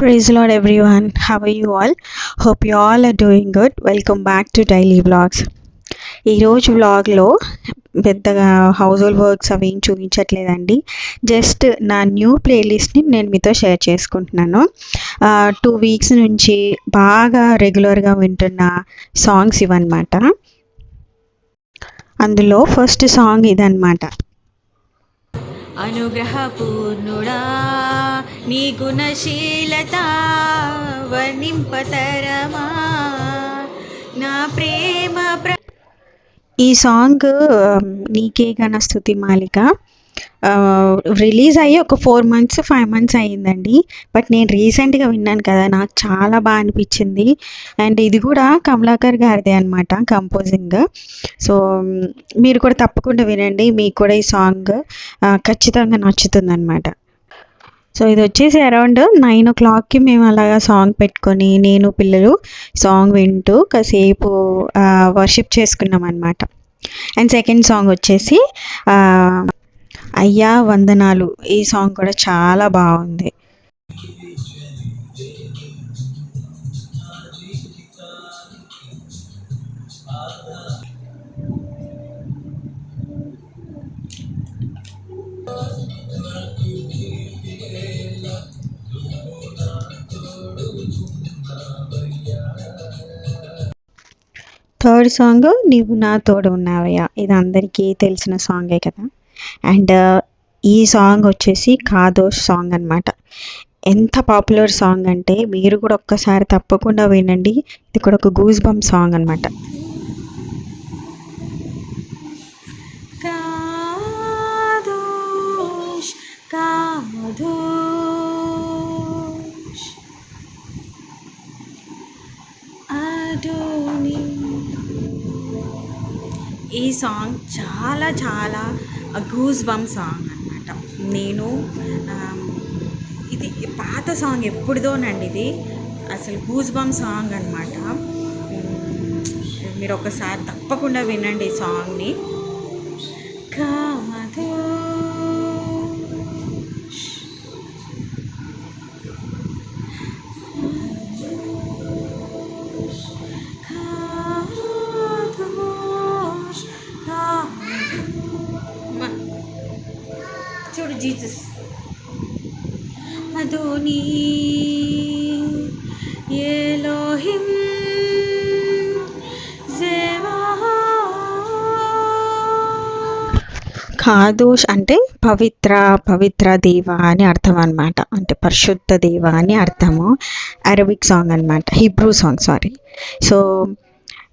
Praise lord everyone how you all hope you all are doing good welcome back to daily vlogs ఈరోజు వ్లాగ్లో పెద్దగా house hold works అవి ఏం చూపించట్లేదండి. Just నా new ప్లేలిస్ట్ని నేను మీతో షేర్ చేసుకుంటున్నాను. టూ వీక్స్ నుంచి బాగా రెగ్యులర్గా వింటున్న సాంగ్స్ ఇవన్నమాట. అందులో ఫస్ట్ సాంగ్ ఇదన్నమాట. అనుగ్రహపూర్ణుడా నీ గుణశీలత వర్ణింపతరమా. నా ప్రేమ ప్ర ఈ సాంగ్ నీకే గణ స్థుతి మాలిక. రిలీజ్ అయ్యి ఒక ఫోర్ మంత్స్ ఫైవ్ మంత్స్ అయ్యిందండి. బట్ నేను రీసెంట్గా విన్నాను కదా నాకు చాలా బాగా అనిపించింది. అండ్ ఇది కూడా కమలాకర్ గారిదే అనమాట కంపోజింగ్ సో మీరు కూడా తప్పకుండా వినండి మీకు కూడా ఈ సాంగ్ ఖచ్చితంగా నచ్చుతుంది అనమాట సో ఇది వచ్చేసి అరౌండ్ నైన్ ఓ క్లాక్కి మేము అలాగా సాంగ్ పెట్టుకొని నేను పిల్లలు సాంగ్ వింటూ కాసేపు వర్షిప్ చేసుకున్నాం అనమాట అండ్ సెకండ్ సాంగ్ వచ్చేసి అయ్యా వందనాలు. ఈ సాంగ్ కూడా చాలా బాగుంది. థర్డ్ సాంగ్ నీవు నా తోడు ఉన్నావయ్యా. ఇది అందరికీ తెలిసిన సాంగే కదా. అండ్ ఈ సాంగ్ వచ్చేసి కాదోష్ సాంగ్ అనమాట ఎంత పాపులర్ సాంగ్ అంటే మీరు కూడా ఒక్కసారి తప్పకుండా వినండి. ఇది కూడా ఒక గూస్ బమ్ సాంగ్ అనమాట ఈ సాంగ్ చాలా చాలా గూస్ బమ్ సాంగ్ అనమాట నేను ఇది పాత సాంగ్ ఎప్పుడుదోనండి ఇది? అసలు గూస్ బమ్ సాంగ్ అనమాట మీరు ఒకసారి తప్పకుండా వినండి ఈ సాంగ్ని కా జీసస్. అదోని ఏలోహిం కాదోష్ అంటే పవిత్ర పవిత్ర దేవ అని అర్థం అనమాట అంటే పరిశుద్ధ దేవ అని అర్థము. అరబిక్ సాంగ్ అనమాట హిబ్రూ సాంగ్ సారీ. సో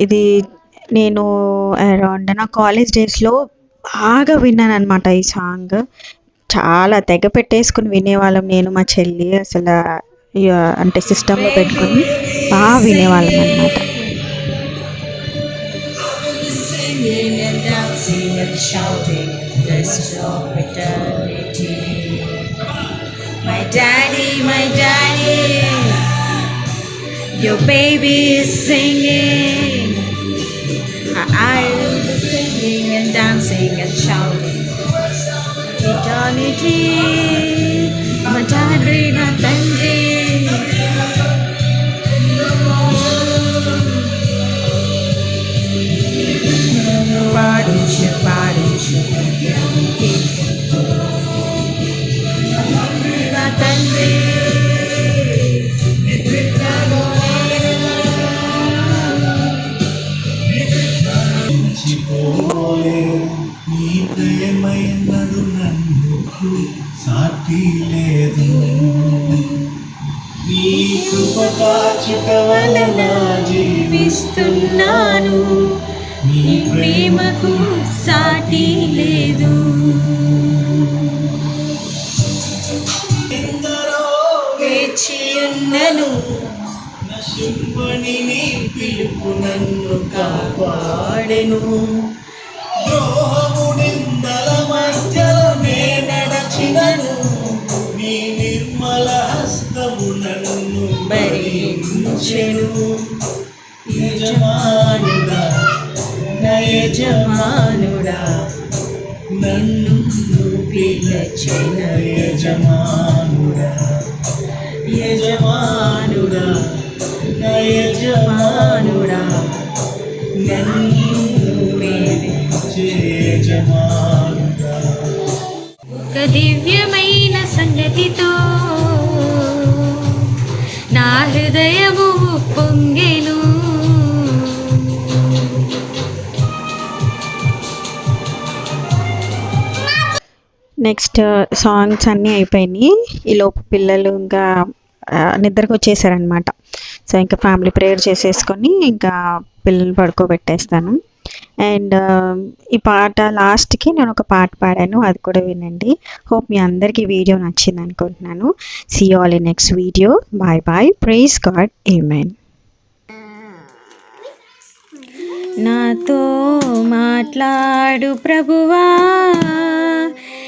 ఇది నేను అరౌండ్ నా కాలేజ్ డేస్లో బాగా విన్నాను అనమాట ఈ సాంగ్. చాలా తెగ పెట్టేసుకుని వినేవాళ్ళం నేను మా చెల్లి అసలు అంటే సిస్టంలో పెట్టుకుని బాగా వినేవాళ్ళం అనమాట My daddy, my daddy, your baby is singing. I will be singing and dancing and shouting. eternity. Matadrina, thank సాటి లేదు. నీ వలన జీవిస్తున్నాను నీ ప్రేమకు సాటి లేదు. ఎందరో వేచి ఉన్నను నశింపని పిలుపు నన్ను కాపాడెను. ద్రోహము ఉంచెను యజమానుడా యజమానుడా నన్ను పిలచిన యజమానుడా. యజమానుడా యజమానుడా నన్ను ఒక దివ్యమైన సంగతితో నెక్స్ట్ సాంగ్స్ uh, అన్నీ అయిపోయినాయి. ఈలోపు పిల్లలు ఇంకా నిద్రకు వచ్చేసారనమాట సో ఇంకా ఫ్యామిలీ ప్రేయర్ చేసేసుకొని ఇంకా పిల్లలు పడుకోబెట్టేస్తాను. అండ్ uh, ఈ పాట లాస్ట్కి నేను ఒక పాట పాడాను. అది కూడా వినండి. హోప్ మీ అందరికీ వీడియో నచ్చింది అనుకుంటున్నాను. See all in next video bye bye praise God amen నాతో మాట్లాడు ప్రభువా.